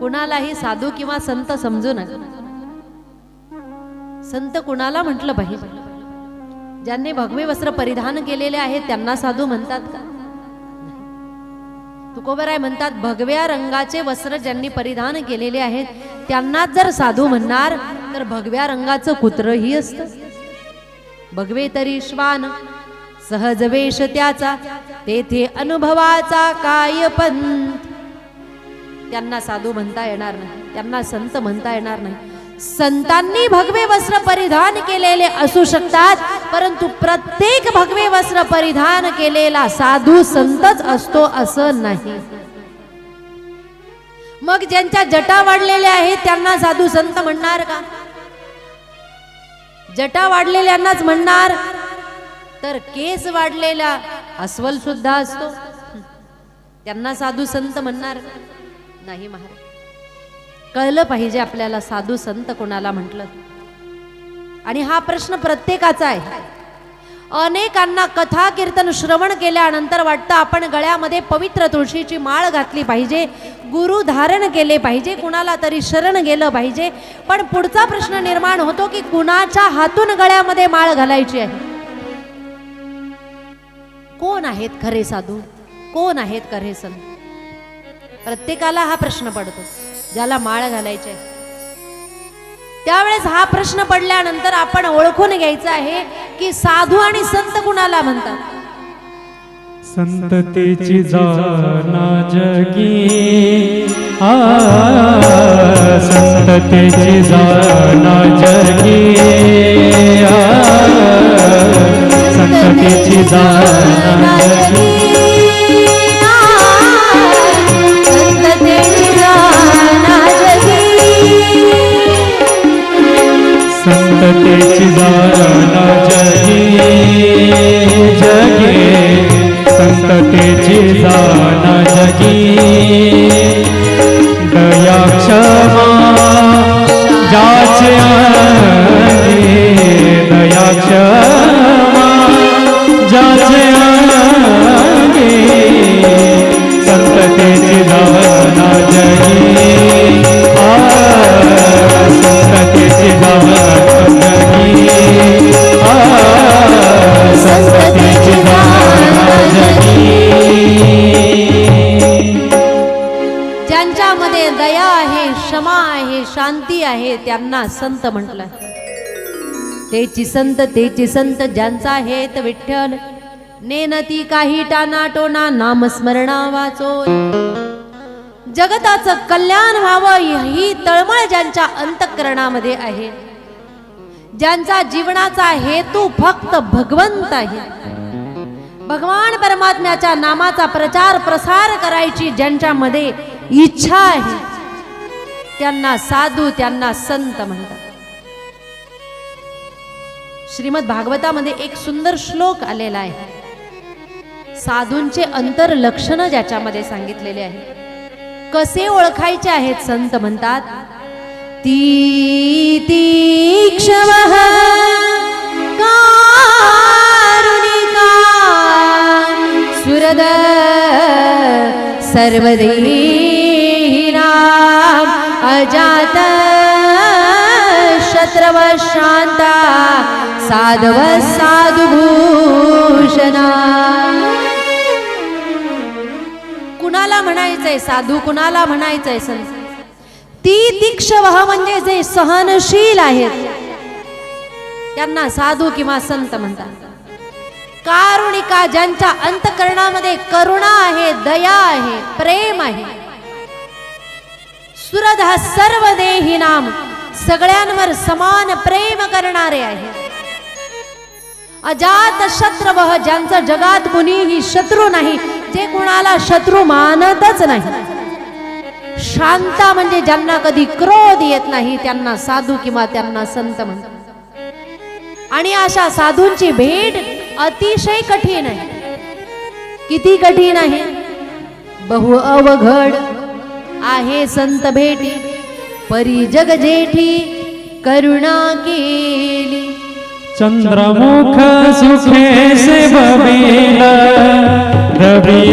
कुणालाही साधू किंवा संत समजू नका. संत कुणाला म्हटलं पाहिजे? ज्यांनी भगवे वस्त्र परिधान केलेले आहेत त्यांना साधू म्हणतात का? तुकोबराय म्हणतात भगव्या रंगाचे वस्त्र ज्यांनी परिधान केलेले आहेत त्यांनाच जर साधू म्हणणार तर भगव्या रंगाचं कुत्रही असत. भगवे तरी श्वान सहज वेश त्याचा तेथे अनुभवाचा काय पंथ त्यांना साधू म्हणता येणार नाही. त्यांना संत म्हणता येणार नाही. संतांनी भगवे वस्त्र परिधान केलेले असू शकतात परंतु प्रत्येक भगवे वस्त्र परिधान केलेला साधू संतच असतो असं नाही. मग ज्यांच्या जटा वाढलेल्या आहेत त्यांना साधू संत म्हणणार का? जटा वाढलेल्यांनाच म्हणणार तर केस वाढलेला अस्वल सुद्धा असतो. त्यांना साधू संत म्हणणार का? नाही महाराज. कळलं पाहिजे आपल्याला साधू संत कोणाला म्हटलं. आणि हा प्रश्न प्रत्येकाचा आहे. अनेकांना कथा कीर्तन श्रवण केल्यानंतर वाटतं आपण गळ्यामध्ये पवित्र तुळशीची माळ घातली पाहिजे गुरु धारण केले पाहिजे कुणाला तरी शरण गेलं पाहिजे. पण पुढचा प्रश्न निर्माण होतो की कुणाच्या हातून गळ्यामध्ये माळ घालायची आहे? कोण आहेत खरे साधू? कोण आहेत खरे संत? प्रत्येकाला हा प्रश्न पडतो. ज्याला माळ घालायची. आहे त्यावेळेस हा प्रश्न पडल्यानंतर आपण ओळखून घ्यायचं आहे की साधू आणि संत कुणाला म्हणतात? संततेची जाना जगी. आ संततेची जाना जगी. आ संततेची जाना जगी. क्रांती आहे त्यांना संत म्हटलं. तेची संत तेची संत ज्यांचा हेत विठ्ठल. नेनती काही टाना टोना नामस्मरणा वाचो जगताचं कल्याण व्हावं ही तळमळ ज्यांच्या अंतःकरणामध्ये आहे. ज्यांचा जीवनाचा हेतू फक्त भगवंत आहे. भगवान परमात्म्याच्या नामाचा प्रचार प्रसार करायची ज्यांच्यामध्ये इच्छा आहे. त्यांना साधू त्यांना संत म्हणतात. श्रीमद भागवतामध्ये एक सुंदर श्लोक आलेला आहे. साधूंचे अंतर लक्षण ज्याच्यामध्ये सांगितलेले आहे. कसे ओळखायचे आहेत संत म्हणतात ती तीक्षम कारुणिका सुरद सर्वदेवी अजात शत्रव शांता साधव साधुभूषणा कुणाला म्हणायचंय साधू कुणाला म्हणायचंय संत? ती तीक्षवह म्हणजे जे सहनशील आहेत. त्यांना साधू किंवा संत म्हणतात. कारुणिका ज्यांच्या अंतकरणामध्ये करुणा आहे दया आहे प्रेम आहे सुरध हा सर्व देही नाम सगळ्यांवर समान प्रेम करणारे आहे. अजात शत्रव ज्यांचं जगात कुणीही शत्रू नाही जे कुणाला शत्रू मानतच नाही. शांता म्हणजे ज्यांना कधी क्रोध येत नाही त्यांना साधू किंवा त्यांना संत म्हणतात. आणि अशा साधूंची भेट अतिशय कठीण आहे. किती कठीण आहे? बहु अवघड आहे संत भेटी. परी जग जेठी करुणा केली. चंद्रमुख सुखे से बबेला रवि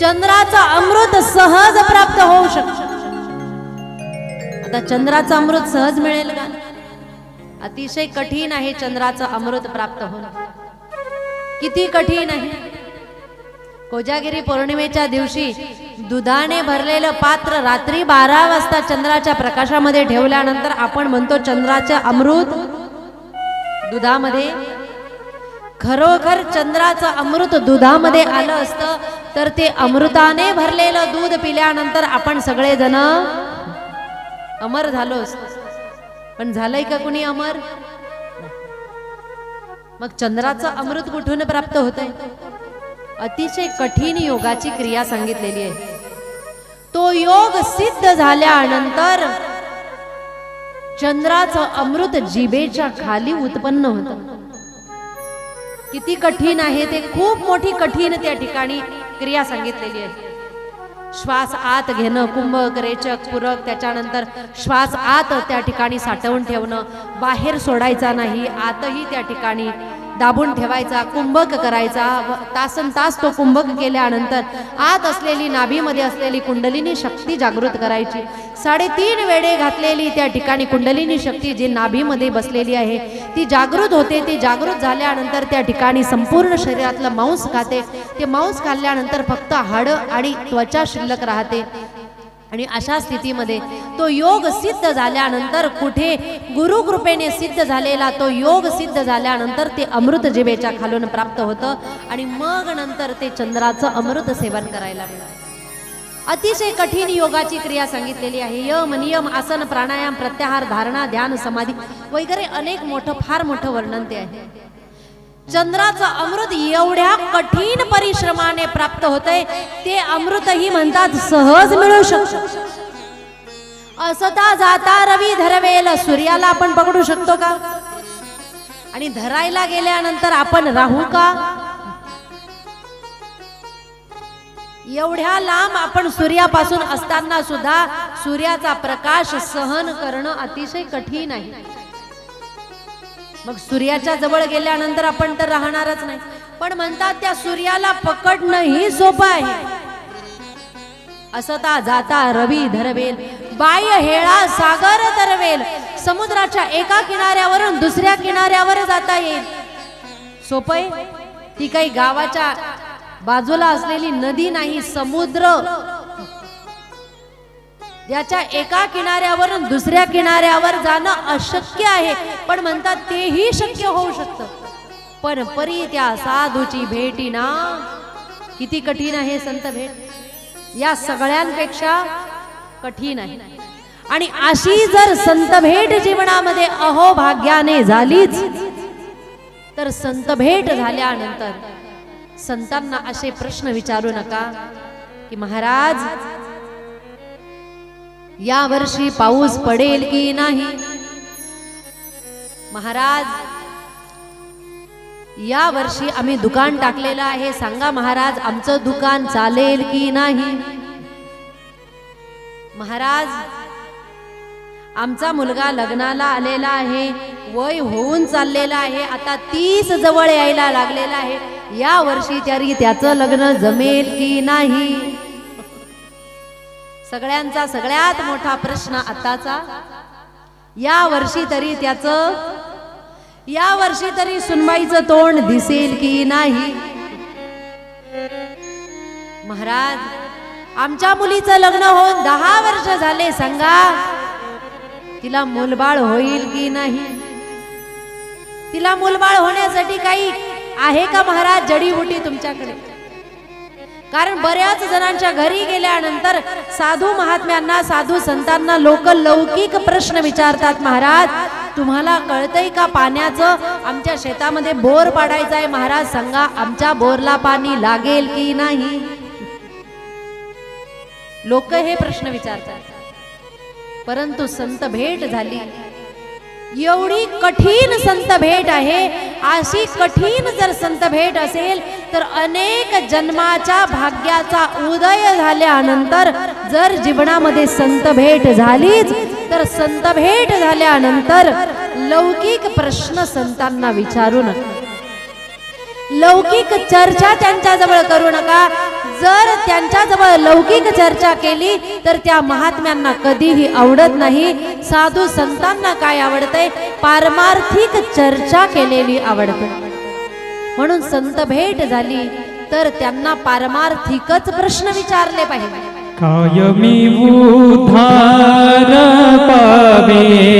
चंद्राचा अमृत सहज प्राप्त होऊ शकत. आता चंद्राचं अमृत सहज मिळेल का? अतिशय कठीण आहे चंद्राचं अमृत प्राप्त होणं. किती कठीण आहे? कोजागिरी पौर्णिमेच्या दिवशी दुधाने भरलेलं पात्र रात्री बारा वाजता चंद्राच्या प्रकाशामध्ये ठेवल्यानंतर आपण म्हणतो चंद्राचे अमृत दुधामध्ये खरोखर चंद्राचं अमृत दुधामध्ये आलं असतं तर ते अमृताने भरलेलं दूध पिल्यानंतर आपण सगळेजण अमर झालो असतो. पण झालंय का कुणी अमर? मग चंद्राचं अमृत कुठून प्राप्त होतंय? अतिशय कठीण योगाची क्रिया सांगितलेली आहे. तो योग सिद्ध झाल्यानंतर चंद्राचं अमृत जिबेच्या खाली उत्पन्न होतं. किती कठीण आहे ते खूप मोठी कठीण त्या ठिकाणी क्रिया सांगितलेली आहे. श्वास आत घेणं कुंभक रेचक पूरक त्याच्यानंतर श्वास आत त्या ठिकाणी साठवून ठेवणं बाहेर सोडायचा नाही आतही त्या ठिकाणी दाबून ठेवायचा कुंभक करायचा व तासन तास तो कुंभक केल्यानंतर आत असलेली नाभीमध्ये असलेली कुंडलिनी शक्ती जागृत करायची. साडेतीन वेळे घातलेली त्या ठिकाणी कुंडलिनी शक्ती जी नाभीमध्ये बसलेली आहे ती जागृत होते. ती जागृत झाल्यानंतर त्या ठिकाणी संपूर्ण शरीरातलं मांस खाते. ते मांस खाल्ल्यानंतर फक्त हाडं आणि त्वचा शिल्लक राहते. आणि अशा स्थितीमध्ये तो योग सिद्ध झाल्यानंतर कुठे गुरुकृपेने सिद्ध झालेला तो योग सिद्ध झाल्यानंतर ते अमृत जिभेच्या खालून प्राप्त होतं आणि मग नंतर ते चंद्राचं अमृत सेवन करायला मिळतं अतिशय कठीण योगाची क्रिया सांगितलेली आहे. यम नियम आसन प्राणायाम प्रत्याहार धारणा ध्यान समाधी वगैरे अनेक मोठं फार मोठं वर्णन ते आहे. चंद्राचं अमृत एवढ्या कठीण परिश्रमाने प्राप्त होतंय ते अमृतही म्हणतात सहज मिळू शकतो. असता जाता रवी धरवेल सूर्याला आपण पकडू शकतो का? आणि धरायला गेल्यानंतर आपण राहू का? एवढ्या लांब आपण सूर्यापासून असताना सुद्धा सूर्याचा प्रकाश सहन करणं अतिशय कठीण आहे. मग सूर्याच्या जवळ गेल्यानंतर आपण तर राहणारच नाही. पण म्हणतात त्या सूर्याला पकडणं ही सोपं आहे. असता जाता रवी धरवेल बाय हेळा सागर तरवेल समुद्राच्या एका किनाऱ्यावरून दुसऱ्या किनाऱ्यावर जाता येईल. सोपं आहे? ती काही गावाच्या बाजूला असलेली नदी नाही समुद्र. याच्या एका किनाऱ्यावरून दुसऱ्या किनाऱ्यावर जाणं अशक्य आहे. पण म्हणतात तेही शक्य होऊ शकतं. पण परी त्या साधूची भेटी ना किती कठीण आहे संत भेट. या सगळ्यांपेक्षा कठीण आहे. आणि अशी जर संत भेट जीवनामध्ये अहो भाग्याने झालीच तर संत भेट झाल्यानंतर संतांना असे प्रश्न विचारू नका की महाराज या वर्षी पाऊस पडेल की नाही? महाराज या वर्षी आम्ही दुकान टाकलेलं आहे. सांगा महाराज आमचं दुकान चालेल की नाही? महाराज आमचा मुलगा लग्नाला आलेला आहे. वय होऊन चाललेला आहे. आता तीस जवळ यायला लागलेला आहे. या वर्षी तरी त्याचं लग्न जमेल की नाही? सगळ्यांचा सगळ्यात मोठा प्रश्न आताचा. या वर्षी तरी त्याचं या वर्षी तरी सुनबाईचं तोंड दिसेल की नाही? महाराज आमच्या मुलीचं लग्न होऊन दहा वर्ष झाले सांगा. तिला मुलबाळ होईल की नाही? तिला मुलबाळ होण्यासाठी काही आहे का महाराज? जडीबुटी तुमच्याकडे. कारण बऱ्याच जणांच्या घरी गेल्यानंतर साधू महात्म्यांना साधू संतांना लोक लौकिक प्रश्न विचारतात महाराज तुम्हाला कळतंय का पाण्याचं? आमच्या शेतामध्ये बोर पाडायचा आहे महाराज सांगा आमच्या बोरला पाणी लागेल की नाही? लोक हे प्रश्न विचारतात. परंतु संत भेट झाली. एवढी कठीण संत भेट आहे. अशी कठीण जर संत भेट असेल तर अनेक जन्माच्या भाग्याचा उदय झाल्यानंतर जर जीवनामध्ये संत भेट झालीच तर संत भेट झाल्यानंतर लौकिक प्रश्न संतांना विचारू नका. लौकिक चर्चा त्यांच्याजवळ करू नका. जर त्यांच्याजवळ लौकिक चर्चा केली तर त्या महात्म्यांना कधीही आवडत नाही. साधू संतांना काय आवडतंय? पारमार्थिक चर्चा केलेली आवडते. म्हणून संत भेट झाली तर त्यांना पारमार्थिकच प्रश्न विचारले पाहिजे. कायमी उधार पावे?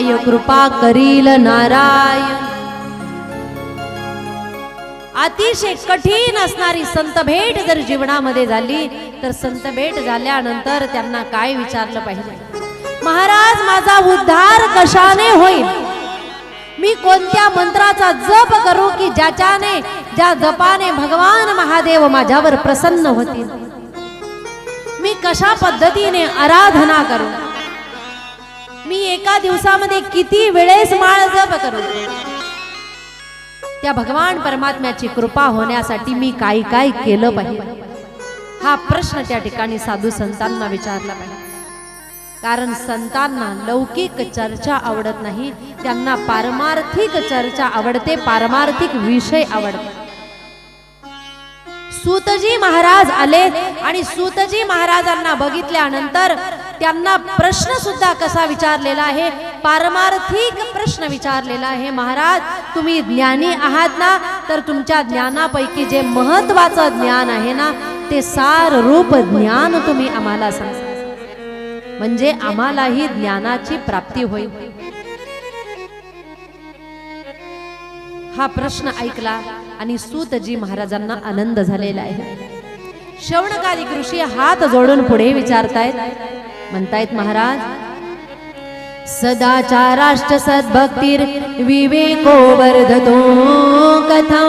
काय कृपा करील नारायण अतिशय कठीण असणारी संत भेट जर जीवनामध्ये झाली तर संत भेट झाल्यानंतर त्यांना काय विचारलं पाहिजे? महाराज माझा उद्धार कशाने होईल? मी कोणत्या मंत्राचा जप करू की ज्याच्याने ज्या जपाने भगवान महादेव माझ्यावर प्रसन्न होतील? मी कशा पद्धतीने आराधना करू? मी एका दिवसामध्ये किती वेळेस माळ जप करू? त्या भगवान परमात्म्याची कृपा होण्यासाठी मी काय काय केलं पाहिजे? हा प्रश्न त्या ठिकाणी साधू संतांना विचारला पाहिजे. कारण संतांना लौकिक चर्चा आवडत नाही त्यांना पारमार्थिक चर्चा आवडते पारमार्थिक विषय आवडतात सूतजी महाराज आले आणि सूतजी महाराजांना बघितल्यानंतर त्यांना प्रश्न सुद्धा कसा विचारलेला आहे? पारमार्थिक प्रश्न विचारलेला आहे. महाराज तुम्ही ज्ञानी आहात ना? तर तुमच्या ज्ञानापैकी जे महत्वाचं ज्ञान आहे ना ते सार रूप ज्ञान तुम्ही आम्हाला सांगा. म्हणजे आम्हालाही ज्ञानाची प्राप्ती होईल. हा प्रश्न ऐकला आणि सूतजी महाराजांना आनंद झालेला आहे. शवणकालिक ऋषी हात जोडून पुढे विचारतायत. म्हणतायत महाराज सदाचाराष्ट सद्भक्तीर विवेको वर्धतो कथा